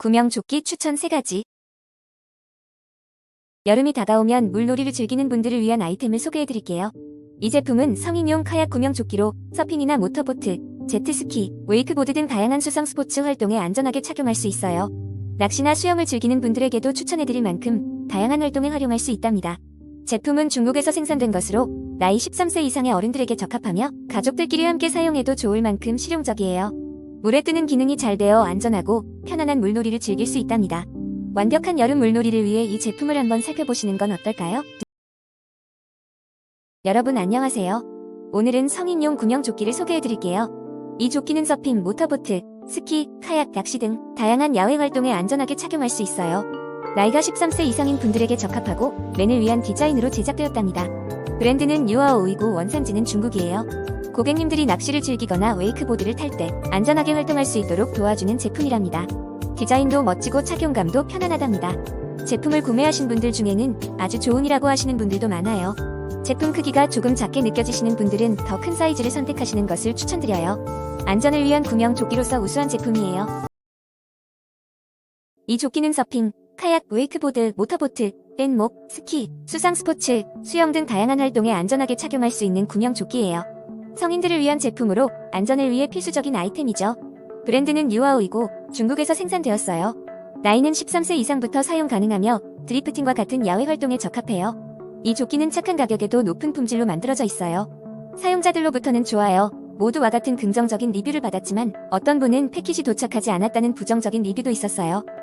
구명조끼 추천 3가지. 여름이 다가오면 물놀이를 즐기는 분들을 위한 아이템을 소개해드릴게요. 이 제품은 성인용 카약 구명조끼로 서핑이나 모터보트, 제트스키, 웨이크보드 등 다양한 수상 스포츠 활동에 안전하게 착용할 수 있어요. 낚시나 수영을 즐기는 분들에게도 추천해드릴 만큼 다양한 활동에 활용할 수 있답니다. 제품은 중국에서 생산된 것으로 나이 13세 이상의 어른들에게 적합하며 가족들끼리 함께 사용해도 좋을 만큼 실용적이에요. 물에 뜨는 기능이 잘 되어 안전하고 편안한 물놀이를 즐길 수 있답니다. 완벽한 여름 물놀이를 위해 이 제품을 한번 살펴보시는 건 어떨까요? 여러분 안녕하세요. 오늘은 성인용 구명 조끼를 소개해드릴게요. 이 조끼는 서핑, 모터보트, 스키, 카약, 낚시 등 다양한 야외 활동에 안전하게 착용할 수 있어요. 나이가 13세 이상인 분들에게 적합하고 맨을 위한 디자인으로 제작되었답니다. 브랜드는 유아오이고 원산지는 중국이에요. 고객님들이 낚시를 즐기거나 웨이크보드를 탈 때 안전하게 활동할 수 있도록 도와주는 제품이랍니다. 디자인도 멋지고 착용감도 편안하답니다. 제품을 구매하신 분들 중에는 아주 좋은이라고 하시는 분들도 많아요. 제품 크기가 조금 작게 느껴지시는 분들은 더 큰 사이즈를 선택하시는 것을 추천드려요. 안전을 위한 구명 조끼로서 우수한 제품이에요. 이 조끼는 서핑, 카약, 웨이크보드, 모터보트, 뗏목, 스키, 수상 스포츠, 수영 등 다양한 활동에 안전하게 착용할 수 있는 구명 조끼예요. 성인들을 위한 제품으로 안전을 위해 필수적인 아이템이죠. 브랜드는 유아오이고 중국에서 생산되었어요. 나이는 13세 이상부터 사용 가능하며 드리프팅과 같은 야외 활동에 적합해요. 이 조끼는 착한 가격에도 높은 품질로 만들어져 있어요. 사용자들로부터는 좋아요. 모두와 같은 긍정적인 리뷰를 받았지만 어떤 분은 패키지 도착하지 않았다는 부정적인 리뷰도 있었어요.